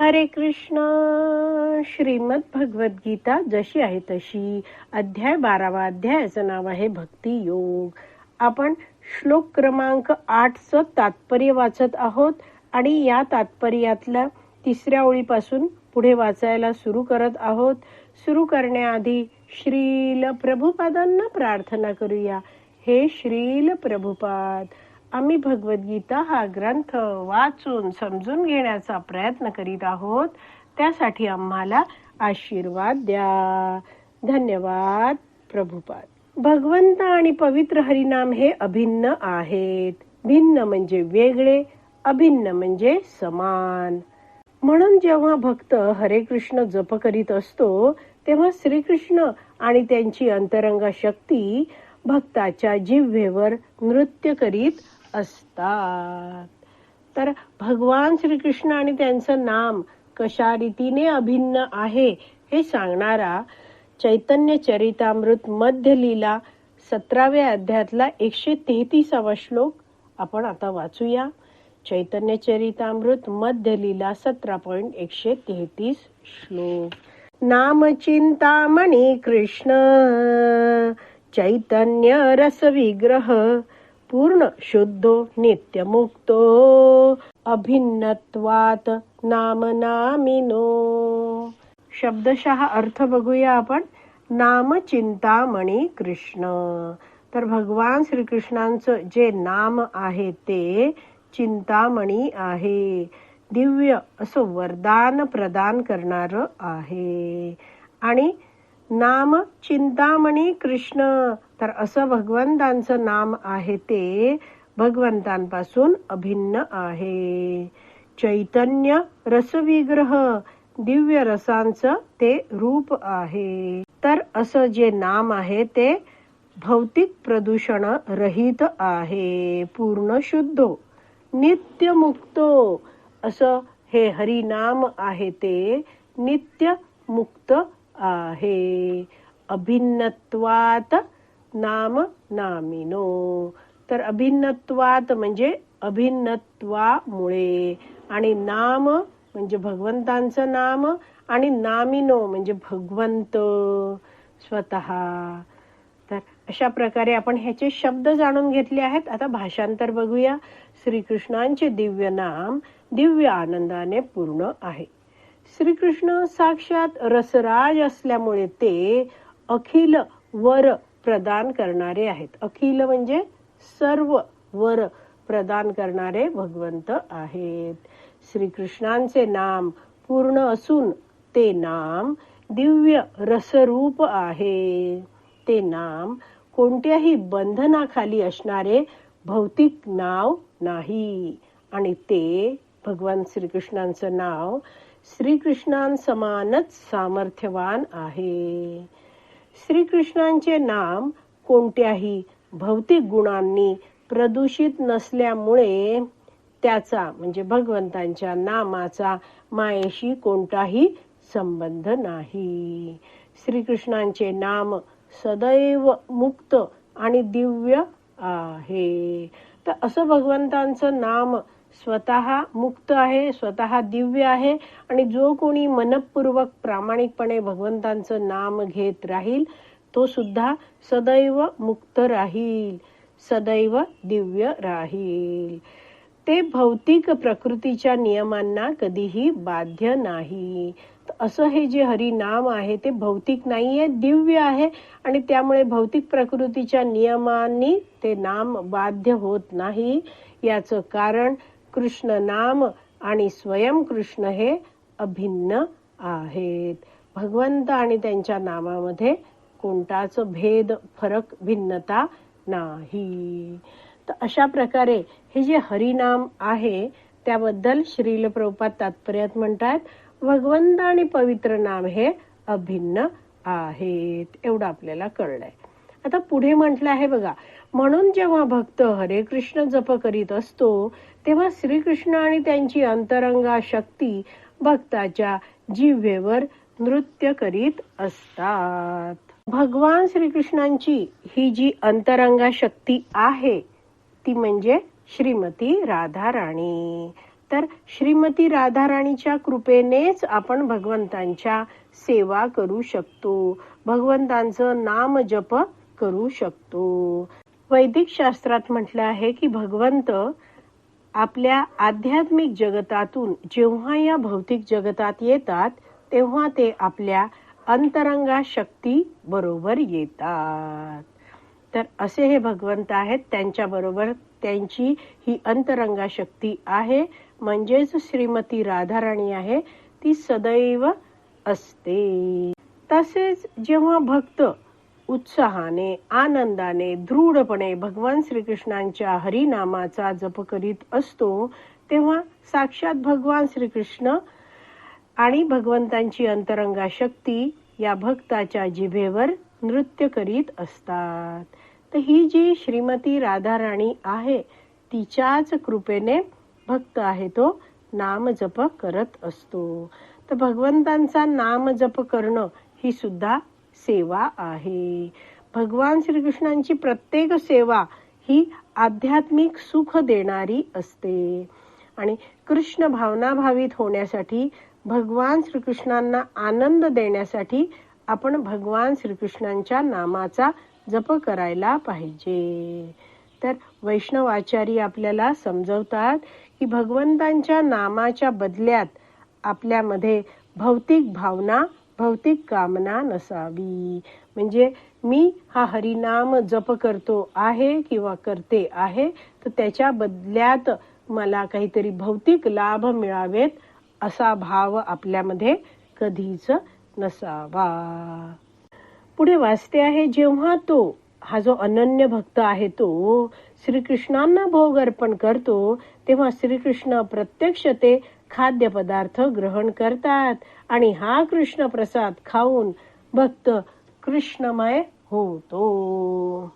हरे कृष्ण. श्रीमद भगवत गीता जशी आहे तशी. अध्याय बारावा अध्यायाचं नाव आहे भक्ती योग. आपण श्लोक क्रमांक आठचं तात्पर्य वाचत आहोत आणि या तात्पर्यातल्या तिसऱ्या ओळीपासून पुढे वाचायला सुरू करत आहोत. सुरू करण्याआधी श्रील प्रभुपादांना प्रार्थना करूया. हे श्रील प्रभुपाद आम्ही भगवद्गीता हा ग्रंथ वाचून समजून घेण्याचा प्रयत्न करीत आहोत. त्यासाठी आम्हाला आशीर्वाद द्या. धन्यवाद प्रभुपाद. भगवंत आणि पवित्र हरिनाम हे अभिन्न आहेत. भिन्न म्हणजे वेगळे अभिन्न म्हणजे समान. म्हणून जेव्हा भक्त हरे कृष्ण जप करीत असतो तेव्हा श्रीकृष्ण आणि त्यांची अंतरंग शक्ती भक्ताच्या जिव्हेवर नृत्य करीत असतात. तर भगवान श्रीकृष्ण आणि त्यांचं नाम कशा रीतीने अभिन्न आहे हे सांगणारा चैतन्य चरितामृत मध्य लीला सतराव्या अध्यायातला एकशे तेहतीसावा श्लोक आपण आता वाचूया. चैतन्य चरितामृत मध्य लीला सतरा पॉइंट एकशे तेहतीस श्लोक. नाम चिंतामणी कृष्ण चैतन्य रस विग्रह पूर्ण शुद्धो नित्यमुक्तो अभिन्नत्वात नाम नामिनो शब्दशः अर्थ बघूया आपण. नाम चिंतामणी कृष्ण. तर भगवान श्रीकृष्णांचं जे नाम आहे ते चिंतामणी आहे. दिव्य असं वरदान प्रदान करणार आहे. आणि नाम चिंतामणी कृष्ण. तर असं भगवंतांचं नाम आहे ते भगवंतांपासून अभिन्न आहे. चैतन्य रसविग्रह दिव्य रसांचं ते रूप आहे. तर असं जे नाम आहे ते भौतिक प्रदूषण रहित आहे. पूर्ण शुद्धो नित्य मुक्तो. असं हे हरिनाम आहे ते नित्य मुक्त आहे. अभिन्नत्वात नाम नामिनो. तर अभिन्नत्वात म्हणजे अभिन्नत्वामुळे. आणि नाम म्हणजे भगवंतांचं नाम आणि नामिनो म्हणजे भगवंत स्वतः. तर अशा प्रकारे आपण ह्याचे शब्द जाणून घेतले आहेत. आता भाषांतर बघूया. श्रीकृष्णांचे दिव्य नाम दिव्य आनंदाने पूर्ण आहे. श्रीकृष्ण साक्षात रसराज असल्यामुळे ते अखिल वर प्रदान करणारे आहेत. अखिल म्हणजे सर्व वर प्रदान करणारे भगवंत आहेत. श्रीकृष्णांचे नाम पूर्ण असून ते नाम दिव्य रसरूप आहे. ते नाम कोणत्याही बंधनाखाली असणारे भौतिक नाव नाही. आणि ते भगवान श्रीकृष्णांचं नाव श्रीकृष्णांसमानच सामर्थ्यवान आहे. श्रीकृष्णांचे नाम कोणत्याही भौतिक गुणांनी प्रदूषित नसल्यामुळे त्याचा म्हणजे भगवंतांच्या नामाचा मायेशी कोणताही संबंध नाही. श्रीकृष्णांचे नाम सदैव मुक्त आणि दिव्य आहे. तर असं भगवंतांचं नाम स्वतः मुक्त आहे स्वतः दिव्य आहे आणि जो कोणी मनपूर्वक प्रामाणिकपणे भगवंतांचं नाम घेत राहील तो सुद्धा सदैव मुक्त राहील सदैव दिव्य राहील. ते भौतिक प्रकृतीच्या नियमांना कधीही बाध्य नाही. असं हे जे हरिनाम आहे ते भौतिक नाहीये दिव्य आहे आणि त्यामुळे भौतिक प्रकृतीच्या नियमांनी ते नाम बाध्य होत नाही. याचं कारण कृष्ण नाम आणि स्वयं कृष्ण हे अभिन्न आहेत. भगवंत आणि त्यांच्या नामामध्ये कोणताच भेद फरक भिन्नता नाही. तर अशा प्रकारे हे जे हरिनाम आहे त्याबद्दल श्रील प्रभुपात तात्पर्यात म्हणतात भगवंत आणि पवित्र नाम हे अभिन्न आहेत. एवढं आपल्याला कळलंय. आता पुढे म्हटलं आहे बघा म्हणून जेव्हा भक्त हरे कृष्ण जप करीत असतो तेव्हा श्रीकृष्ण आणि त्यांची अंतरंगा शक्ती भक्ताच्या जिव्हेवर नृत्य करीत असतात. भगवान श्रीकृष्णांची ही जी अंतरंगा शक्ती आहे ती म्हणजे श्रीमती राधा राणी तर श्रीमती राधाराणीच्या कृपेनेच आपण भगवंतांच्या सेवा करू शकतो. भगवंतांचं नाम जप करू शकतो. वैदिक शास्त्रात म्हटलं आहे की भगवंत आपल्या आध्यात्मिक जगतातून जेव्हा या भौतिक जगतात येतात तेव्हा ते आपल्या अंतरंगा शक्ती बरोबर येतात. तर असे हे भगवंत आहेत त्यांच्या बरोबर त्यांची ही अंतरंगा शक्ती आहे. म्हणजेच श्रीमती राधाराणी आहे ती सदैव असते. तसेच जेव्हा भक्त उत्साहाने आनंदाने दृढपणे भगवान श्रीकृष्णांच्या हरिनामाचा जप करीत असतो तेव्हा साक्षात भगवान श्रीकृष्ण आणि भगवंतांची अंतरंगा शक्ती या भक्ताच्या जिभेवर नृत्य करीत असतात. तर ही जी श्रीमती राधाराणी आहे तिच्याच कृपेने भक्त आहे तो नाम जप करत असतो. तर भगवंतांचा नाम जप करणं ही सुद्धा सेवा आहे. भगवान श्रीकृष्णांची प्रत्येक सेवा ही आध्यात्मिक सुख देणारी असते. आणि कृष्ण भावना भावित होण्यासाठी भगवान श्रीकृष्णांना आनंद देण्यासाठी आपण भगवान श्रीकृष्णांच्या नामाचा जप करायला पाहिजे. तर वैष्णवाचारी आपल्याला समजवतात की भगवंतांच्या नामाच्या बदल्यात आपल्यामध्ये भौतिक भावना भौतिक कामना नसावी. म्हणजे मी हा हरिनाम जप करतो आहे किंवा करते आहे तर त्याच्या बदल्यात मला काहीतरी भौतिक लाभ मिळावेत असा भाव आपल्यामध्ये कधीच नसावा. पुढे वाचते आहे जेव्हा तो हा जो अनन्य भक्त आहे तो श्रीकृष्णांना भोग अर्पण करतो तेव्हा श्रीकृष्ण प्रत्यक्ष ते खाद्यपदार्थ ग्रहण करतात आणि हा कृष्ण प्रसाद खाऊन भक्त कृष्णमय होतो.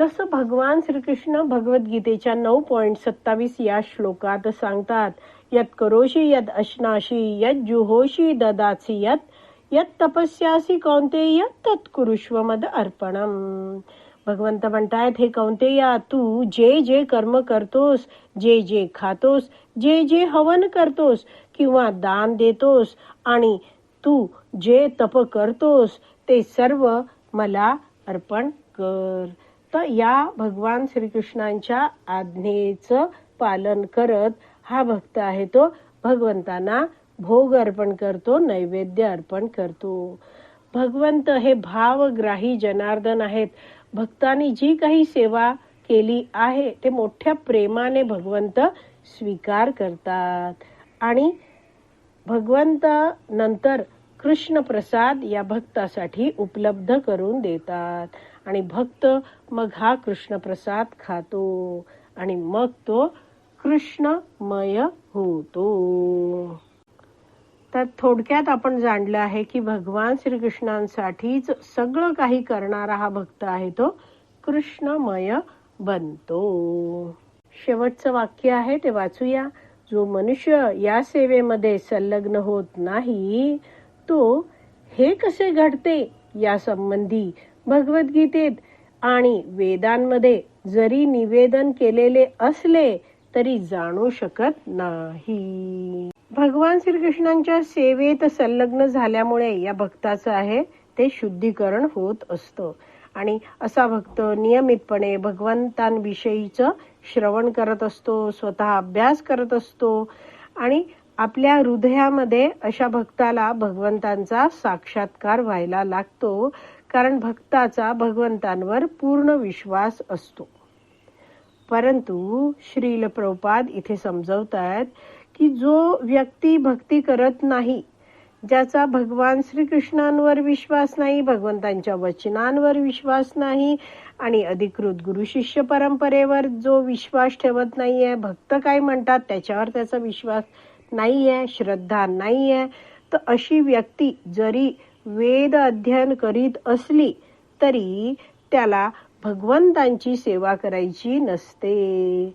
तसं भगवान श्रीकृष्ण भगवद्गीतेच्या नऊ पॉइंट सत्तावीस या श्लोकात सांगतात यत करोशी यत अश्नाशी यत जुहोशी ददासी यत यत तपस्यासी कौंतेय तत्कुरुष्व मद अर्पणम. भगवंत म्हणतायत हे कौंतेया तू जे जे कर्म करतोस जे जे खातोस जे जे हवन करतोस किंवा दान देतोस आणि तू जे तप करतोस ते सर्व मला अर्पण कर तर या भगवान श्रीकृष्णांच्या आज्ञेचं पालन करत हा भक्त आहे तो भगवंतांना भोग अर्पण करतो नैवेद्य अर्पण करतो भगवंत हे भावग्राही जनार्दन आहेत भक्तांनी जी काही सेवा केली आहे ते मोठ्या प्रेमाने भगवंत स्वीकार करतात. आणि भगवंत नंतर कृष्ण प्रसाद या भक्तासाठी उपलब्ध करून देतात. आणि भक्त मग हा कृष्ण प्रसाद खातो आणि मग तो कृष्णमय होतो. तर थोडक्यात आपण जाणलं आहे की भगवान श्रीकृष्णांसाठीच सगळं काही करणारा हा भक्त आहे तो कृष्णमय बनतो. शेवटचं वाक्य आहे ते वाचूया. जो मनुष्य या सेवेमध्ये संलग्न होत नाही तो हे कसे घडते या संबंधी भगवद्गीतेत आणि वेदांमध्ये जरी निवेदन केलेले असले तरी जाणू शकत नाही. भगवान श्रीकृष्णांच्या सेवेत संलग्न झाल्यामुळे या भक्ताचं आहे ते शुद्धीकरण होत असतं. आणि असा भक्त नियमितपणे भगवंतांविषयीचं श्रवण करत असतो स्वतः अभ्यास करत असतो. आणि आपल्या हृदयामध्ये अशा भक्ताला भगवंतांचा साक्षात्कार व्हायला लागतो कारण भक्ताचा भगवंतांवर पूर्ण विश्वास असतो. परंतु श्रील प्रभुपाद इथे समजवतात की जो व्यक्ती भक्ती करत नाही ज्याचा भगवान श्रीकृष्णांवर विश्वास नाही भगवंतांच्या वचनांवर विश्वास नाही आणि अधिकृत गुरु शिष्य परंपरेवर जो विश्वास ठेवत नाहीये भक्त काय म्हणतात त्याच्यावर त्याचा विश्वास नाहीये श्रद्धा नाहीये तर अशी व्यक्ती जरी वेद अध्ययन करीत असली तरी त्याला भगवंतांची सेवा करायची नसते.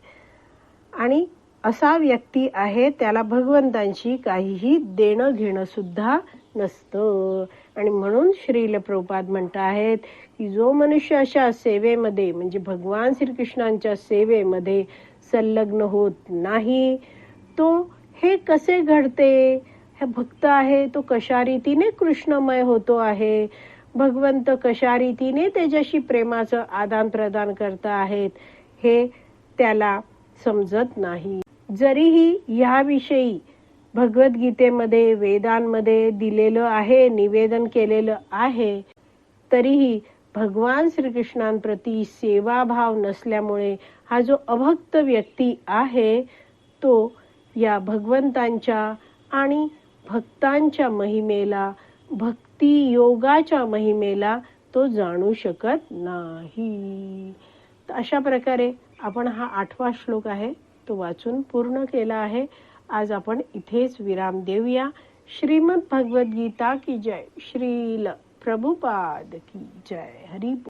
आणि असा व्यक्ती आहे त्याला भगवंतांशी काहीही देणं घेणं सुद्धा नसतं. आणि म्हणून श्रील प्रभुपाद म्हणत आहेत की जो मनुष्य अशा सेवेमध्ये म्हणजे भगवान श्रीकृष्णांच्या सेवेमध्ये संलग्न होत नाही तो हे कसे घडते? हे भक्त आहे तो कशा रीतीने कृष्णमय होतो आहे? भगवंत कशा रीतीने त्याच्याशी प्रेमाचं आदान प्रदान करत आहेत हे त्याला समजत नाही. जरीही ह्याविषयी भगवद्गीतेमध्ये वेदांमध्ये दिलेलं आहे निवेदन केलेलं आहे तरीही भगवान श्रीकृष्णांप्रती सेवाभाव नसल्यामुळे हा जो अभक्त व्यक्ती आहे तो या भगवंतांच्या आणि भक्तांच्या महिमेला भक्ती योगाच्या महिमेला तो जाणू शकत नाही. अशा प्रकारे आपण हा आठवा श्लोक आहे तो वाचून पूर्ण केला आहे. आज आपण इथेच विराम देऊया. श्रीमद भगवद्गीता की जय? श्रील प्रभुपाद की जय? हरी